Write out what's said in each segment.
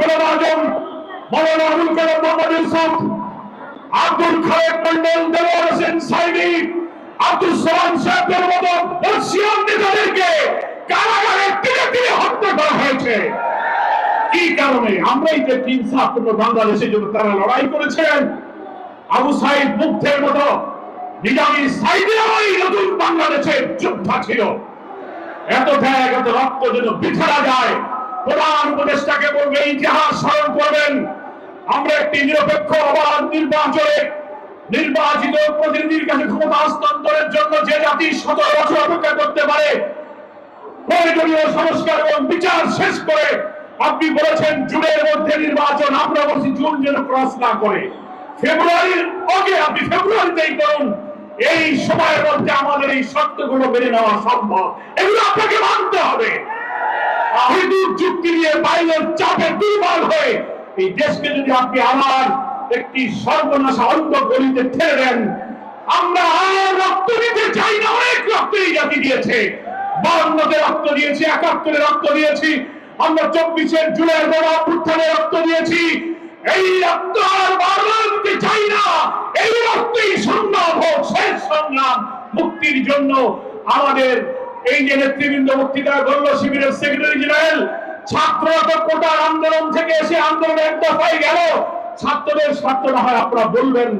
গোলাম আজম, মৌলানা আবুল কালাম মোহাম্মদ ইউসুফ, আব্দুল খালেক মন্ডল দেওয়ার হোসেন সাইদি আব্দুল সালাম সাহেবের মতো নেতাদেরকে কারাগারে হত্যা করা হয়েছে। কি কারণে? আমরাই যে ইনসাফপূর্ণ বাংলাদেশের জন্য তারা লড়াই করেছেন আবু সাইদ মুগ্ধের মতো নিজামী সাইদেরাই নতুন বাংলাদেশের যোদ্ধা ছিল। এত ত্যাগ, এত রক্ত যেন বিছাড়া যায়। প্রধান উপদেষ্টাকে বলবে ইতিহাস স্মরণ করবেন। আমরা একটি নিরপেক্ষ, অবাধ নির্বাচনে নির্বাচিত প্রতিনিধির কাছে ক্ষমতা হস্তান্তরের জন্য যে জাতি সতেরো বছর অপেক্ষা করতে পারে, প্রয়োজনীয় সংস্কার এবং বিচার শেষ করে আপনি বলেছেন, জুনের মধ্যে নির্বাচন, আমরা বলছি জুন যেন ক্রস না করে। ফেব্রুয়ারির আগে আপনি ফেব্রুয়ারিতেই করুন। এই সময়ের মধ্যে আমাদের এই শর্তগুলো মেনে নেওয়া সম্ভব। এগুলো আপনাকে মানতে হবে। যুক্তি নিয়ে বাইরের চাপে দুর্বল হয়ে এই দেশকে যদি আপনি আমার একটি সর্বনাশা অন্ধ গলিতে ঠেলে দেন, আমরা আর রক্ত দিতে চাই না, অনেক রক্ত এই জাতি দিয়েছে। রক্ত দিয়েছি, একাত্তরে রক্ত দিয়েছি, আমরা চব্বিশের জুলাই বড় অভ্যুত্থানে রক্ত দিয়েছি। এই রক্ত আর দিতে চাই না, এই শেষ মুক্তির জন্য আমাদের এই যে নেতৃবৃন্দ বক্তৃতা গল্য শিবিরের সেক্রেটারি জেনারেল ছাত্ররা তো কোটার আন্দোলন থেকে এসে আন্দোলনে এক দফায় গেল। ছাত্রদের স্বার্থ না হয় আপনারা বলবেন,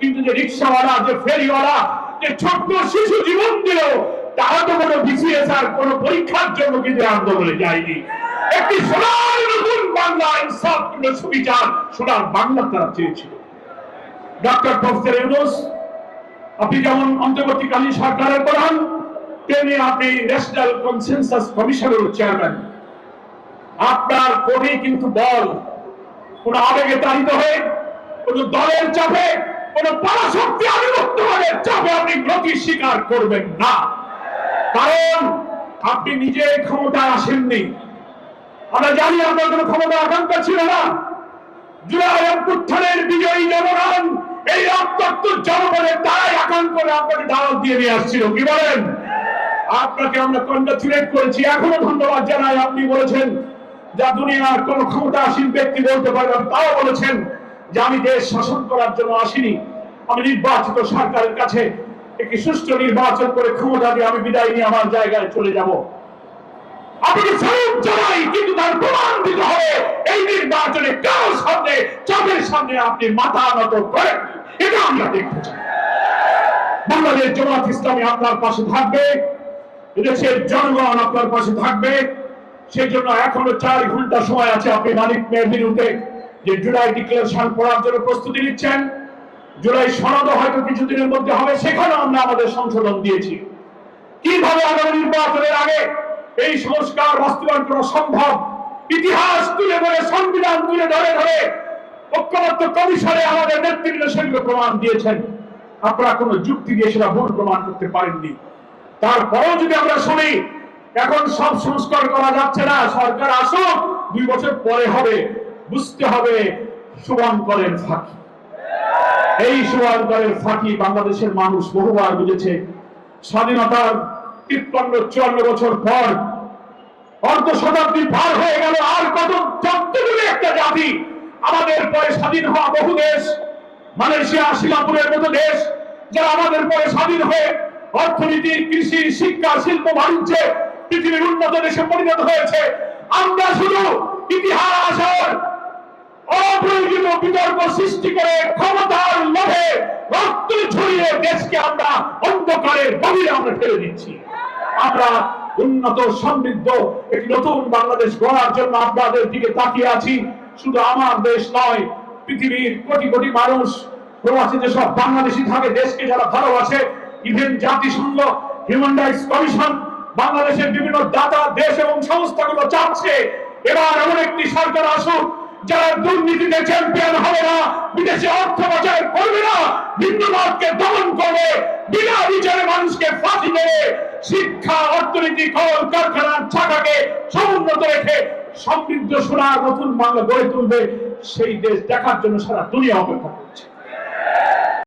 কিন্তু যে রিক্সাওয়ালা, যে ফেরিওয়ালা, যে ছোট্ট শিশু জীবন দিল, তারা তো কোনো বিসিএস আর কোনো পরীক্ষার জন্য কিন্তু আন্দোলনে যায়নি। একটি সোনার নতুন বাংলা ইনসাফ সুবিচার, সোনার বাংলা তারা চেয়েছিল। ডক্টর প্রফেসর ইউনুস আপনি যেমন অন্তর্বর্তীকালীন সরকারের প্রধান, তেমনি আপনি ন্যাশনাল কনসেনসাস কমিশনের চেয়ারম্যান। আপনার কোনই কিন্তু বল, কোন আবেগে তাড়িত হয়ে, কোন দলের চাপে, কোন পরাশক্তি আধিপত্যবাদের চাপে আপনি গতি স্বীকার করবেন না। কারণ আপনি নিজে ক্ষমতায় আসেননি। আমরা জানি আপনার কোন ক্ষমতা আকাঙ্ক্ষা ছিল না। জুলাই অভ্যুত্থানের বিজয়ী জনগণ এই রক্তাক্ত জনগণের দ্বারাই আকাঙ্ক্ষা করে আপনাকে দাওয়াত দিয়ে নিয়ে আসছিল। কি বলেন? আপনাকে আমরা কংগ্রাচুলেট করেছি। এখনও ধন্যবাদ জানাই। আপনি বলেছেন যা দুনিয়ার কোন ক্ষমতাসীন ব্যক্তি বলতে পারবেন তাও বলেছেন যে আমি দেশ শাসন করার জন্য আসিনি। আমি নির্বাচিত সরকারের কাছে একটি সুষ্ঠু নির্বাচন করে ক্ষমতা দিয়ে আমি বিদায় নিয়ে আমার জায়গায় চলে যাব। স্বরূপ জানাই, কিন্তু তার প্রমাণ হবে, এই নির্বাচনে কারোর সামনে চাপের সামনে আপনি মাথা নত করেন? এটা আমরা দেখতে চাই বাংলাদেশ জামাত ইসলামী আপনার পাশে থাকবে, দেশের জনগণ আপনার পাশে থাকবে। সেই জন্য এখনও চার ঘণ্টা সময় আছে আপনি মালিক মেয়ের বিরুদ্ধে যে জুলাই ডিক্লারেশন পড়ার জন্য প্রস্তুতি নিচ্ছেন। জুলাই সনদ হয়তো কিছুদিনের মধ্যে হবে সেখানে আমরা আমাদের সংশোধন দিয়েছি। কীভাবে আগামী নির্বাচনের আগে এই সংস্কার বাস্তবায়ন করা সম্ভব? ইতিহাস তুলে ধরে, সংবিধান তুলে ধরে ধরে ঐক্যবদ্ধ কমিশনে আমাদের নেতৃত্ব সেগুলো প্রমাণ দিয়েছেন। আপনারা কোনো যুক্তি দিয়ে সেটা ভুল প্রমাণ করতে পারেননি। তারপরেও যদি আমরা শুনি, এখন সব সংস্কার করা যাচ্ছে না, সরকার আসুক, দুই বছর পরে হবে, বুঝতে হবে শুভঙ্করের ফাঁকি। এই শুভঙ্করের ফাঁকি বাংলাদেশের মানুষ বহুবার বুঝেছে। স্বাধীনতার তিপ্পান্ন, চুয়ান্ন বছর পর অর্ধ শতাব্দী পার হয়ে গেল, আর কত যতটুকু একটা জাতি আমাদের পরে স্বাধীন হওয়া বহু দেশ, মালয়েশিয়া, সিঙ্গাপুরের মতো দেশ, যারা আমাদের পরে স্বাধীন হয়ে অর্থনীতি, কৃষি, শিক্ষা, শিল্প, বাণিজ্যে পৃথিবীর উন্নত দেশে পরিণত হয়েছে। আমরা শুধু ইতিহাস আর অপ্রয়োজিত বিতর্ক সৃষ্টি করে ক্ষমতার লোভে রক্ত ছড়িয়ে দেশকে আমরা অন্ধকারের গভীরে আমরা ফেলে দিচ্ছি। আমরা উন্নত সমৃদ্ধ একটি নতুন বাংলাদেশ গড়ার জন্য আপনাদের দিকে তাকিয়ে আছি। শুধু আমার দেশ নয়, পৃথিবীর কোটি কোটি মানুষ, প্রবাসী যেসব বাংলাদেশি থাকে, দেশকে যারা ভালোবাসে ইভেন জাতিসংঘ হিউম্যান রাইটস কমিশন বাংলাদেশের বিভিন্ন দাতা দেশ এবং সংস্থাগুলো চাচ্ছে, এবার এমন একটি সরকার আসুক, যারা দুর্নীতিতে চ্যাম্পিয়ন হবে না, বিদেশে অর্থ পাচার করবে না ভিন্নমতকে দমন করবে, বিনা বিচারে মানুষকে ফাঁসি দেবে, শিক্ষা, অর্থনীতি, কল, কারখানার ছাকাকে সমুন্নত রেখে সমৃদ্ধ সোনা নতুন বাংলা গড়ে তুলবে সেই দেশ দেখার জন্য সারা দুনিয়া অপেক্ষা করছে।